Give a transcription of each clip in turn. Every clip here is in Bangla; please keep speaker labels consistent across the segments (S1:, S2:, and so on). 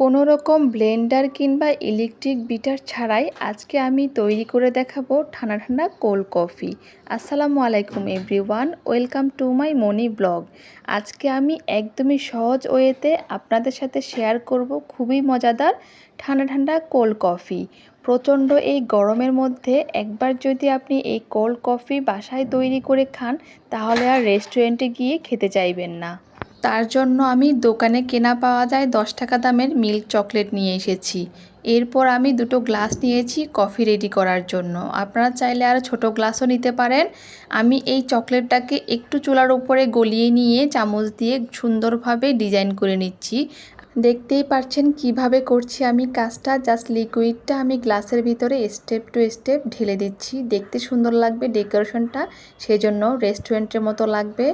S1: কোনো রকম ব্লেন্ডার কিংবা ইলেকট্রিক বিটার ছাড়াই আজকে আমি তৈরি করে দেখাবো ঠান্ডা ঠান্ডা কোল্ড কফি। আসসালামু আলাইকুম everyone, welcome to my Moni blog. আজকে আমি একদমই সহজ ওয়েতে আপনাদের সাথে শেয়ার করব খুবই মজাদার ঠান্ডা ঠান্ডা কোল্ড কফি। প্রচণ্ড এই গরমের মধ্যে একবার যদি আপনি এই কোল্ড কফি বাসায় তৈরি করে খান, তাহলে আর রেস্টুরেন্টে গিয়ে খেতে চাইবেন না। তার জন্য আমি দোকানে কেনা পাওয়া যায় দশ টাকা দামের মিল্ক চকলেট নিয়ে এসেছি। এরপর আমি দুটো গ্লাস নিয়েছি কফি রেডি করার জন্য। আপনারা চাইলে আর ছোট গ্লাসও নিতে পারেন। আমি এই চকলেটটাকে একটু চুলার উপরে গলিয়ে নিয়ে চামচ দিয়ে সুন্দরভাবে ডিজাইন করে নিচ্ছি। দেখতেই পারছেন কীভাবে করছি আমি কাজটা। জাস্ট লিকুইডটা আমি গ্লাসের ভিতরে স্টেপ টু স্টেপ ঢেলে দিচ্ছি। দেখতে সুন্দর লাগবে ডেকোরেশনটা সেজন্য রেস্টুরেন্টের মতো লাগবে।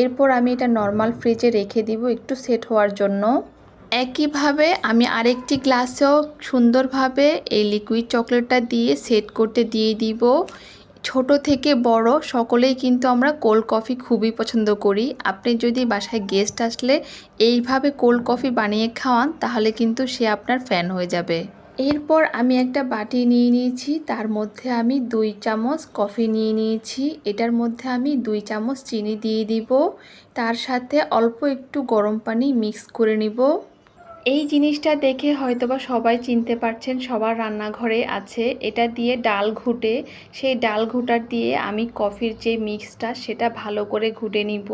S1: এরপর আমি এটা নর্মাল ফ্রিজে রেখে দিব একটু সেট হওয়ার জন্য। একইভাবে আমি আরেকটি গ্লাসেও সুন্দরভাবে এই লিকুইড চকলেটটা দিয়ে সেট করতে দিয়ে দিব। ছোট থেকে বড় সকলেই কিন্তু আমরা কোল্ড কফি খুবই পছন্দ করি। আপনি যদি বাসায় গেস্ট আসলে এইভাবে কোল্ড কফি বানিয়ে খাওয়ান, তাহলে কিন্তু সে আপনার ফ্যান হয়ে যাবে। এরপর আমি একটা বাটি নিয়ে নিয়েছি, তার মধ্যে আমি দুই চামচ কফি নিয়ে নিয়েছি। এটার মধ্যে আমি দুই চামচ চিনি দিয়ে দিব। তার সাথে অল্প একটু গরম পানি মিক্স করে নিব। এই জিনিসটা দেখে হয়তোবা সবাই চিনতে পারছেন সবার রান্নাঘরে আছে। এটা দিয়ে ডাল ঘুটে। সেই ডাল ঘুটার দিয়ে আমি কফির যে মিক্সটা, সেটা ভালো করে ঘুটে নিব।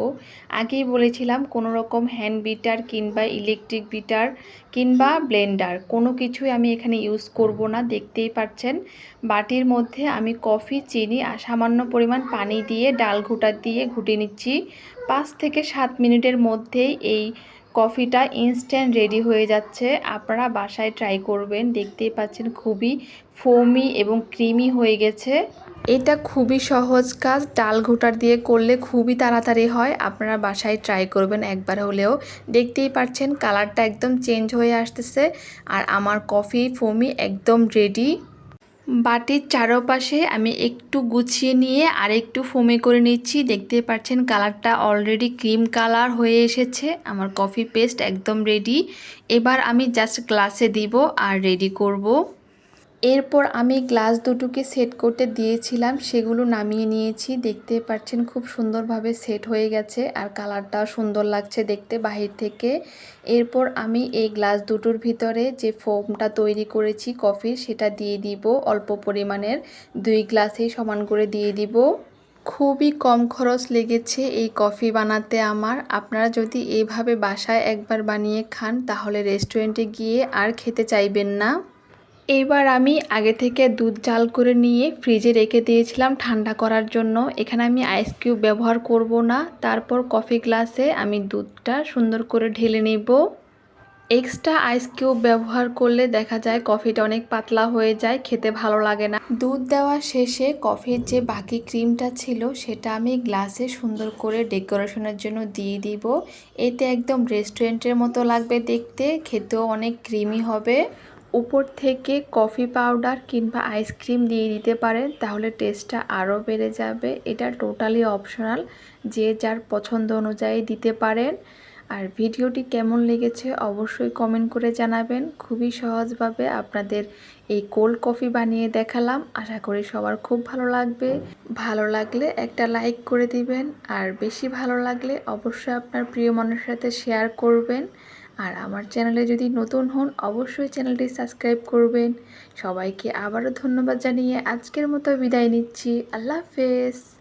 S1: আগেই বলেছিলাম কোনো রকম হ্যান্ড বিটার কিংবা ইলেকট্রিক বিটার কিংবা ব্লেন্ডার, কোনো কিছুই আমি এখানে ইউজ করব না, দেখতেই পাচ্ছেন বাটির মধ্যে আমি কফি, চিনি আর সামান্য পরিমাণ পানি দিয়ে ডাল ঘুটার দিয়ে ঘুটে নিচ্ছি। পাঁচ থেকে সাত মিনিটের মধ্যেই এই কফিটা ইনস্ট্যান্ট রেডি হয়ে যাচ্ছে। আপনারা বাসায় ট্রাই করবেন, দেখতেই পাচ্ছেন খুবই ফোমি এবং ক্রিমি হয়ে গেছে। এটা খুবই সহজ কাজ, ডাল ঘোটার দিয়ে করলে খুবই তাড়াতাড়ি হয়। আপনারা বাসায় ট্রাই করবেন একবার হলেও। দেখতেই পাচ্ছেন কালারটা একদম চেঞ্জ হয়ে আসতেছে। আর আমার কফি ফোমি একদম রেডি বাটির চারপাশে আমি একটু গুছিয়ে নিয়ে আর একটু ফোমে করে নিচ্ছি। দেখতে পাচ্ছেন কালারটা অলরেডি ক্রিম কালার হয়ে এসেছে। আমার কফি পেস্ট একদম রেডি এবার আমি জাস্ট গ্লাসে দিব আর রেডি করব। এরপর আমি গ্লাস দুটোকে সেট করতে দিয়েছিলাম, সেগুলো নামিয়ে নিয়েছি। দেখতে পাচ্ছেন খুব সুন্দরভাবে সেট হয়ে গেছে আর কালারটাও সুন্দর লাগছে দেখতে বাহির থেকে। এরপর আমি এই গ্লাস দুটোর ভিতরে যে ফোমটা তৈরি করেছি কফির, সেটা দিয়ে দিব। অল্প পরিমাণের দুই গ্লাসেই সমান করে দিয়ে দিব। খুবই কম খরচ লেগেছে এই কফি বানাতে আমার। আপনারা যদি এইভাবে বাসায় একবার বানিয়ে খান, তাহলে রেস্টুরেন্টে গিয়ে আর খেতে চাইবেন না। এবার আমি আগে থেকে দুধ জাল করে নিয়ে ফ্রিজে রেখে দিয়েছিলাম ঠান্ডা করার জন্য। এখানে আমি আইস কিউব ব্যবহার করব না। তারপর কফি গ্লাসে আমি দুধটা সুন্দর করে ঢেলে নেব। এক্সট্রা আইস কিউব ব্যবহার করলে দেখা যায় কফিটা অনেক পাতলা হয়ে যায়, খেতে ভালো লাগে না। দুধ দেওয়া শেষে কফির যে বাকি ক্রিমটা ছিল সেটা আমি গ্লাসে সুন্দর করে ডেকোরেশনের জন্য দিয়ে দিব। এতে একদম রেস্টুরেন্টের মতো লাগবে দেখতে, খেতেও অনেক ক্রিমি হবে। উপর থেকে কফি পাউডার কিংবা আইসক্রিম দিয়ে দিতে পারেন, তাহলে টেস্টটা আরও বেড়ে যাবে। এটা টোটালি অপশনাল, যে যার পছন্দ অনুযায়ী দিতে পারেন। আর ভিডিওটি কেমন লেগেছে অবশ্যই কমেন্ট করে জানাবেন। খুবই সহজভাবে আপনাদের এই কোল্ড কফি বানিয়ে দেখালাম। আশা করি সবার খুব ভালো লাগবে। ভালো লাগলে একটা লাইক করে দিবেন, আর বেশি ভালো লাগলে অবশ্যই আপনার প্রিয় মানুষের সাথে শেয়ার করবেন। আর আমার চ্যানেলে যদি নতুন হন, অবশ্যই চ্যানেলটি সাবস্ক্রাইব করবেন। সবাইকে আবারও ধন্যবাদ জানিয়ে আজকের মতো বিদায় নিচ্ছি। আল্লাহ হাফেজ।